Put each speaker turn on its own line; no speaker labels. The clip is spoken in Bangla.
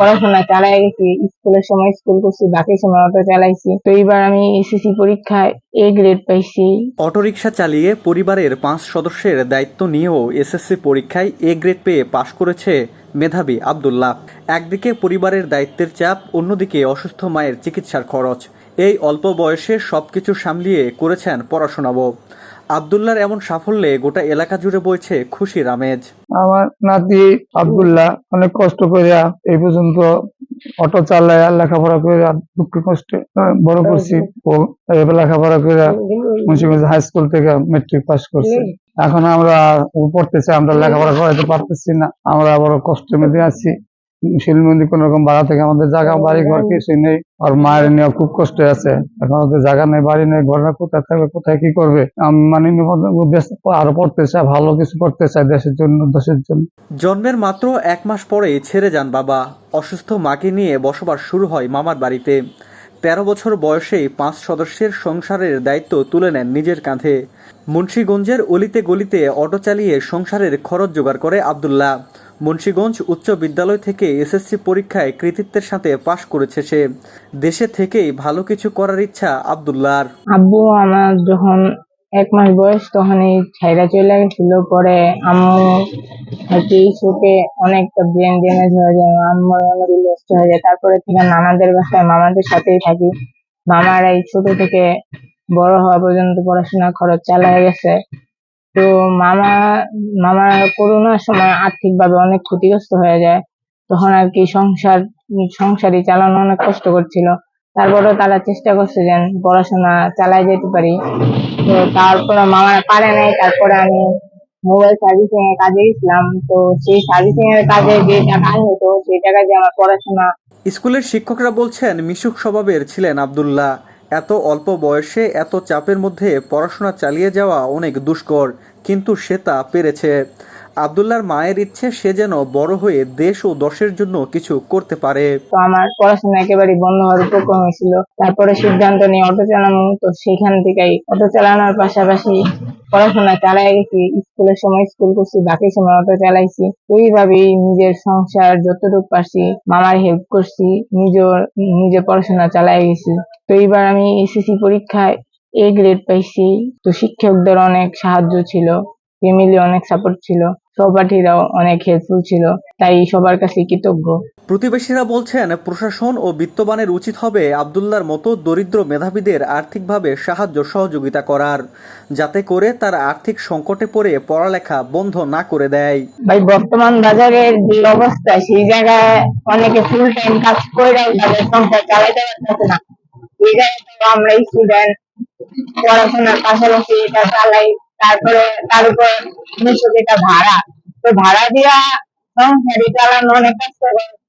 পড়াশোনা চালাই গেছি, স্কুলের সময় স্কুল করছি, বাকি সময় অটো চালাইছি। তো এইবার আমি এসএসসি পরীক্ষায় এ গ্রেড পাইছি।
অটোরিকশা চালিয়ে পরিবারের পাঁচ সদস্যের দায়িত্ব নিয়েও এসএসসি পরীক্ষায় এ গ্রেড পেয়ে পাশ করেছে মেধাবী আবদুল্লাহ। একদিকে পরিবারের দায়িত্বের চাপ, অন্যদিকে অসুস্থ মায়ের চিকিৎসার খরচ। এই অল্প বয়সে সবকিছু সামলিয়ে করেছেন পড়াশোনাও আবদুল্লার এমন সাফল্যে গোটা এলাকা জুড়ে বইছে খুশির আমেজ।
আমার নাতি আবদুল্লাহ অনেক কষ্ট করিয়া এই পর্যন্ত অটো চালাইয়া লেখাপড়া করে দুঃখ কষ্টে আহ, বড় করছি ও এবার লেখাপড়া করে মুন্সিগঞ্জ হাই স্কুল থেকে মেট্রিক পাস করছি। এখন আমরা পড়তেছি আমরা লেখাপড়া করাইতে পারতেছি না আমরা বড় কষ্টের মধ্যে আছি। শিলমন্দি কোন রকম ভাড়া থেকে, আমাদের জায়গা বাড়ি ঘর কিছুই নেই। আর মায়ের নিয়ে খুব কষ্টে আছে। এখন ওদের জায়গা নেই, বাড়ি নেই, ঘর না কোথায় থাকবে, কোথায় কি করবে? আমি মানে আরও পড়তে চাই ভালো কিছু করতে চাই দেশের জন্য দেশের জন্য।
জন্মের মাত্র এক মাস পরেই ছেড়ে যান বাবা। অসুস্থ মাকে নিয়ে বসবাস শুরু হয় মামার বাড়িতে। তেরো বছর বয়সেই পাঁচ সদস্যের সংসারের দায়িত্ব তুলে নেন নিজের কাঁধে। মুন্সীগঞ্জের অলিতে গলিতে অটো চালিয়ে সংসারের খরচ জোগাড় করে আবদুল্লাহ। মুন্সীগঞ্জ উচ্চ বিদ্যালয় থেকে এসএসসি পরীক্ষায় কৃতিত্বের সাথে পাশ করেছে সে। দেশে থেকেই ভালো কিছু করার ইচ্ছা আবদুল্লাহর।
আব্বু, আমার যখন এক মাস বয়স তখনই ছাইরা চলে গেছিল, পরে আম্মু হচ্ছে এই অনেকটা ব্রেন ড্যামেজ হয়ে যায়, আম্মুর অনেক লস্ট হয়ে যায়। তারপরে থেকে মামাদের বাসায় মামাদের সাথেই থাকি। মামারা এই ছোট থেকে বড় হওয়া পর্যন্ত পড়াশোনার খরচ চালায় গেছে। তো মামা মামা করোনার সময় আর্থিকভাবে অনেক ক্ষতিগ্রস্ত হয়ে যায়। তখন আর কি সংসার, সংসারই চালানো অনেক কষ্ট করছিল। তারপরেও তারা চেষ্টা করছে যে পড়াশোনা চালাই যেতে পারি। তো তারপরে মামারা পারে নাই, তারপরে আমি মোবাইল সার্ভিসিং এর কাজে গেছিলাম। তো সেই সার্ভিসিং এর কাজে যে টাকা হতো, সেই টাকা দিয়ে আমার পড়াশোনা
স্কুলের শিক্ষকরা বলছেন, মিশুক স্বভাবের ছিলেন আবদুল্লাহ। এত অল্প বয়সে এত চাপের মধ্যে পড়াশোনা চালিয়ে যাওয়া অনেক দুষ্কর, কিন্তু সে তা পেরেছে। আবদুল্লাহর মায়ের ইচ্ছে সে যেন বড় হয়ে দেশ ও দশের জন্য কিছু করতে পারে।
তো আমার পড়াশোনা একেবারেই বন্ধ হওয়ার উপক্রম হয়েছিল তারপরে সিদ্ধান্ত নিয়ে অটো চালানো তো সেখান থেকেই অটো চালানোর পাশাপাশি পড়াশোনা চালাই গেছি। স্কুলের সময় স্কুল করছি, বাকি সময় অটো চালাইছি। এইভাবেই নিজের সংসার যতটুকু পারছি, মামার হেল্প করছি, নিজের, নিজে পড়াশোনা চালাই গেছি। তো এইবার আমি এসএসসি পরীক্ষায় এ গ্রেড পাইছি। তো শিক্ষকদের অনেক সাহায্য ছিল। ফ্যামিলি অনেক সাপোর্ট ছিল। সহপাঠীরাও অনেক হেল্পফুল ছিল। তাই সবার কাছে কৃতজ্ঞ।
প্রতিবেশীরা বলছেন প্রশাসন ও বিত্তবানের উচিত হবে আবদুল্লার মতো দরিদ্র মেধাবীদের আর্থিকভাবে সাহায্য সহযোগিতা করার যাতে করে তার আর্থিক সংকটে পড়ে পড়ালেখা বন্ধ না করে দেয়।
ভাই বর্তমান বাজারের যে অবস্থা সেই জায়গায় অনেকে ফুল টাইম কাজ করে তাদের সংসার চালাইতে পারতেছে না। এই জায়গায় আমরা স্টুডেন্ট পড়াশোনার পাশাপাশি এটা চালাই। তারপরে তার উপর নিশ্চয় এটা ভাড়া তো ভাড়া দিয়া সংসারই চালানো অনেক কষ্টকর